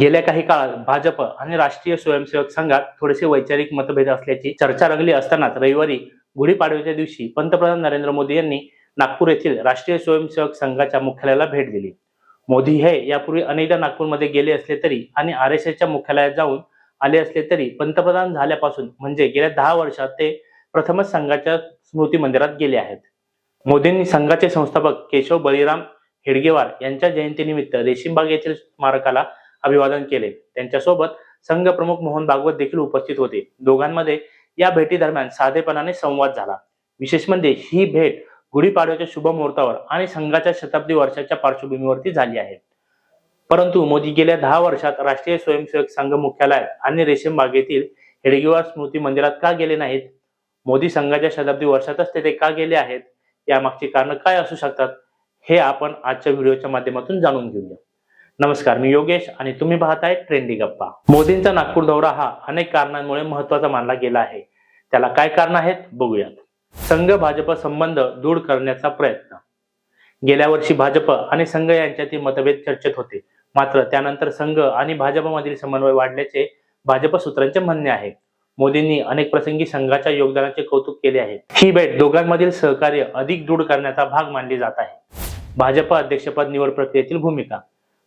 गेल्या काही काळात भाजप आणि राष्ट्रीय स्वयंसेवक संघात थोडेसे वैचारिक मतभेद असल्याची चर्चा रंगली असतानाच रविवारी गुढीपाडव्याच्या दिवशी पंतप्रधान नरेंद्र मोदी यांनी नागपूर येथील राष्ट्रीय स्वयंसेवक संघाच्या मुख्यालयाला भेट दिली. मोदी हे यापूर्वी अनेकदा नागपूरमध्ये गेले असले तरी आणि आर एस एसच्या मुख्यालयात जाऊन आले असले तरी पंतप्रधान झाल्यापासून म्हणजे गेल्या दहा वर्षात ते प्रथमच संघाच्या स्मृती मंदिरात गेले आहेत. मोदींनी संघाचे संस्थापक केशव बळीराम हेडगेवार यांच्या जयंतीनिमित्त रेशीमबाग येथील स्मारकाला अभिवादन केले. त्यांच्यासोबत संघ प्रमुख मोहन भागवत देखील उपस्थित होते. दोघांमध्ये या भेटी दरम्यान साधेपणाने संवाद झाला. विशेष म्हणजे ही भेट गुढीपाडव्याच्या शुभ मुहूर्तावर आणि संघाच्या शताब्दी वर्षाच्या पार्श्वभूमीवरती झाली आहे. परंतु मोदी गेल्या दहा वर्षात राष्ट्रीय स्वयंसेवक संघ मुख्यालयात आणि रेशीम बागेतील हेडगेवार स्मृती मंदिरात का गेले नाहीत? मोदी संघाच्या शताब्दी वर्षातच तेथे का गेले आहेत? यामागची कारण काय असू शकतात? हे आपण आजच्या व्हिडिओच्या माध्यमातून जाणून घेऊया. नमस्कार मी योगेश आणि तुम्ही पाहताय ट्रेंडी गप्पा. मोदींचा नागपूर दौरा हा अनेक कारणांमुळे महत्त्वाचा मानला गेला आहे. त्याला काय कारण आहेत बघूयात. संघ भाजप संबंध दूर करण्याचा प्रयत्न. गेल्या वर्षी भाजप आणि संघ यांच्यातील मतभेद चर्चेत होते. मात्र त्यानंतर संघ आणि भाजपमधील समन्वय वाढल्याचे भाजप सूत्रांचे म्हणणे आहे. मोदींनी अनेक प्रसंगी संघाच्या योगदानाचे कौतुक केले आहे. ही भेट दोघांमधील सहकार्य अधिक दृढ करण्याचा भाग मानली जात आहे. भाजप अध्यक्षपद निवड प्रक्रियेतील भूमिका.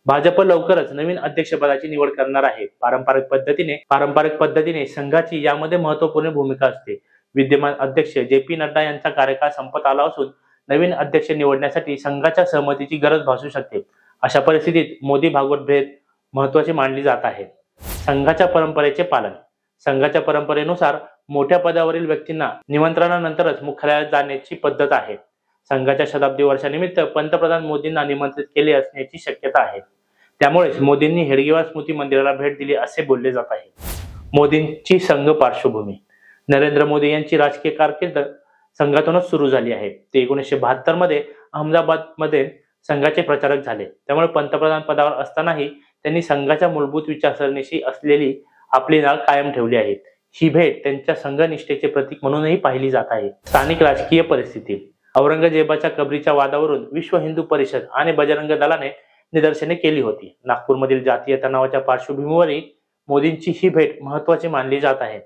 भाजप लवकरच नवीन अध्यक्षपदाची निवड करणार आहे. पारंपरिक पद्धतीने पारंपरिक पद्धतीने संघाची यामध्ये महत्त्वपूर्ण भूमिका असते. विद्यमान अध्यक्ष जे पी नड्डा यांचा कार्यकाळ संपत आला असून नवीन अध्यक्ष निवडण्यासाठी संघाच्या सहमतीची गरज भासू शकते. अशा परिस्थितीत मोदी भागवत भेद महत्वाची मानली जात आहे. संघाच्या परंपरेचे पालन. संघाच्या परंपरेनुसार मोठ्या पदावरील व्यक्तींना निमंत्रणानंतरच मुख्यालयात जाण्याची पद्धत आहे. संघाच्या शताब्दी वर्षानिमित्त पंतप्रधान मोदींना निमंत्रित केले असण्याची शक्यता आहे. त्यामुळेच मोदींनी हेडगेवार स्मृती मंदिराला भेट दिली असे बोलले जात आहे. मोदींची संघ पार्श्वभूमी. नरेंद्र मोदी यांची राजकीय कारकीर्द संघातूनच सुरू झाली आहे. ते एकोणीसशे बहात्तरमध्ये अहमदाबादमध्ये संघाचे प्रचारक झाले. त्यामुळे पंतप्रधान पदावर असतानाही त्यांनी संघाच्या मूलभूत विचारसरणीशी असलेली आपली नाळ कायम ठेवली आहे. ही भेट त्यांच्या संघनिष्ठेचे प्रतीक म्हणूनही पाहिली जात आहे. स्थानिक राजकीय परिस्थिती. औरंगजेबाच्या कबरीच्या वादावरून विश्व हिंदू परिषद आणि बजरंग दलाने निदर्शने केली होती. नागपूरमधील जातीय तणावाच्या पार्श्वभूमीवरही मोदींची ही भेट महत्वाची मानली जात आहे.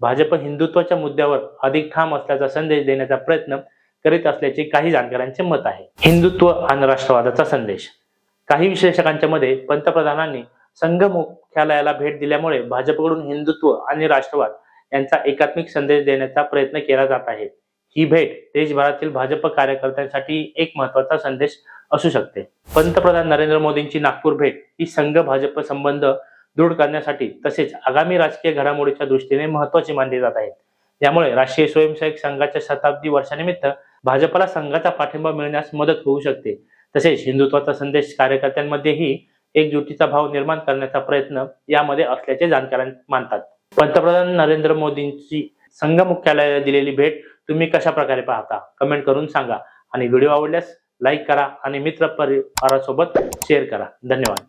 भाजप हिंदुत्वाच्या मुद्द्यावर अधिक ठाम असल्याचा संदेश देण्याचा प्रयत्न करीत असल्याचे काही जाणकारांचे मत आहे. हिंदुत्व आणि राष्ट्रवादाचा संदेश. काही विश्लेषकांच्या मध्ये पंतप्रधानांनी संघ मुख्यालयाला भेट दिल्यामुळे भाजपकडून हिंदुत्व आणि राष्ट्रवाद यांचा एकात्मिक संदेश देण्याचा प्रयत्न केला जात आहे. ही भेट देशभरातील भाजप कार्यकर्त्यांसाठी एक महत्त्वाचा संदेश असू शकते. पंतप्रधान नरेंद्र मोदींची नागपूर भेट ही संघ भाजप संबंध दृढ करण्यासाठी तसेच आगामी राजकीय घडामोडीच्या दृष्टीने महत्वाची मानली जात आहे. त्यामुळे राष्ट्रीय स्वयंसेवक संघाच्या शताब्दी वर्षानिमित्त भाजपला संघाचा पाठिंबा मिळण्यास मदत होऊ शकते. तसेच हिंदुत्वाचा संदेश कार्यकर्त्यांमध्येही एकजुटीचा भाव निर्माण करण्याचा प्रयत्न यामध्ये असल्याचे जाणकार मानतात. पंतप्रधान नरेंद्र मोदींची संघ मुख्यालयाला दिलेली भेट तुम्ही कशा प्रकारे पाहता? कमेंट करून सांगा. आणि व्हिडिओ आवडल्यास लाईक करा आणि मित्र परिवारासोबत शेअर करा. धन्यवाद.